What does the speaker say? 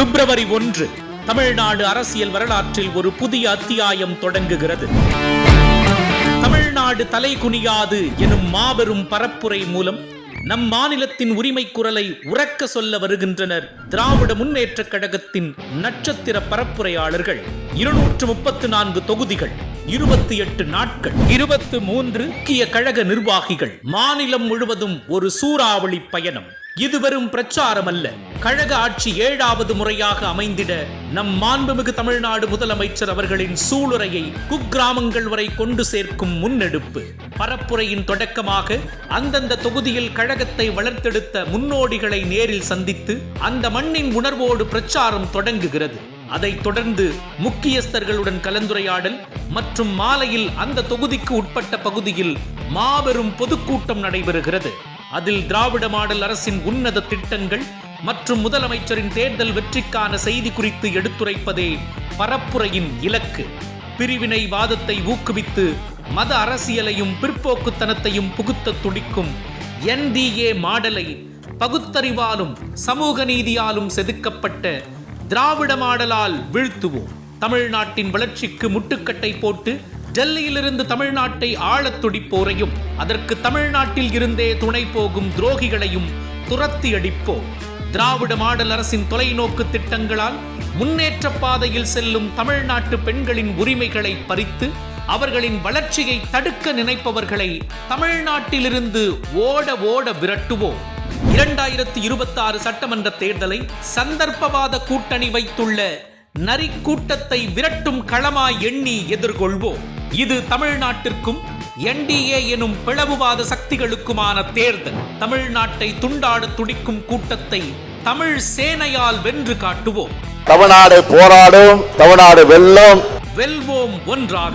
பிப்ரவரி ஒன்று தமிழ்நாடு அரசியல் வரலாற்றில் ஒரு புதிய அத்தியாயம் தொடங்குகிறது. தமிழ்நாடு தலை குனியாது எனும் மாபெரும் பரப்புரை மூலம் நம் மாநிலத்தின் உரிமை குரலை உறக்க சொல்ல வருகின்றனர் திராவிட முன்னேற்றக் கழகத்தின் நட்சத்திர பரப்புரையாளர்கள். இருநூற்று முப்பத்து நான்கு தொகுதிகள். இருபத்தி எட்டு நாட்கள். இருபத்து மூன்று முக்கிய கழக நிர்வாகிகள் மாநிலம் முழுவதும் ஒரு சூறாவளி பயணம். இது வெறும் பிரச்சாரம் அல்ல கழக ஆட்சி ஏழாவது முறையாக அமைந்திட நம் மாண்புமிகு தமிழ்நாடு முதலமைச்சர் அவர்களின் சூளுரையை குக்கிராமங்கள் வரை கொண்டு சேர்க்கும் முன்னெடுப்பு. பரப்புரையின் தொடக்கமாக அந்தந்த தொகுதியில் கழகத்தை வளர்த்தெடுத்த முன்னோடிகளை நேரில் சந்தித்து அந்த மண்ணின் உணர்வோடு பிரச்சாரம் தொடங்குகிறது. அதைத் தொடர்ந்து முக்கியஸ்தர்களுடன் கலந்துரையாடல் மற்றும் மாலையில் அந்த தொகுதிக்கு உட்பட்ட பகுதியில் மாபெரும் பொதுக்கூட்டம் நடைபெறுகிறது. அதில் திராவிட மாடல் அரசின் உன்னத திட்டங்கள் மற்றும் முதலமைச்சரின் தேர்தல் வெற்றிக்கான செய்தி குறித்து எடுத்துரைப்பதே பரப்புரையின் இலக்கு. பிரிவினை வாதத்தை ஊக்குவித்து மத அரசியலையும் பிற்போக்குத்தனத்தையும் புகுத்த துடிக்கும் என்டிஏ மாடலை பகுத்தறிவாலும் சமூக நீதியாலும் செதுக்கப்பட்ட திராவிட மாடலால் வீழ்த்துவோம். தமிழ்நாட்டின் வளர்ச்சிக்கு முட்டுக்கட்டை போட்டு டெல்லியிலிருந்து தமிழ்நாட்டை ஆளத் துடிப்போரையும் அதற்கு தமிழ்நாட்டில் இருந்தே துணை போகும் துரோகிகளையும் துரத்தி அடிப்போம் திராவிட மாடல் அரசின் தொலைநோக்கு திட்டங்களால் முன்னேற்ற பாதையில் செல்லும் தமிழ்நாட்டு பெண்களின் உரிமைகளை பறித்து அவர்களின் வளர்ச்சியை தடுக்க நினைப்பவர்களை தமிழ்நாட்டிலிருந்து ஓட ஓட விரட்டுவோம். இரண்டாயிரத்தி இருபத்தி ஆறு சட்டமன்ற தேர்தலை சந்தர்ப்பவாத கூட்டணி வைத்துள்ள நரி கூட்டத்தை விரட்டும் களமாய் எண்ணி எதிர்கொள்வோம். இது தமிழ்நாட்டிற்கும் என்டிஏ எனும் பிளவுவாத சக்திகளுக்குமான தேர்தல். தமிழ்நாட்டை துண்டாட துடிக்கும் கூட்டத்தை தமிழ் சேனையால் வென்று காட்டுவோம். தமிழ்நாடு போராடும் தமிழ்நாடு வெல்லும். வெல்வோம் ஒன்றாக.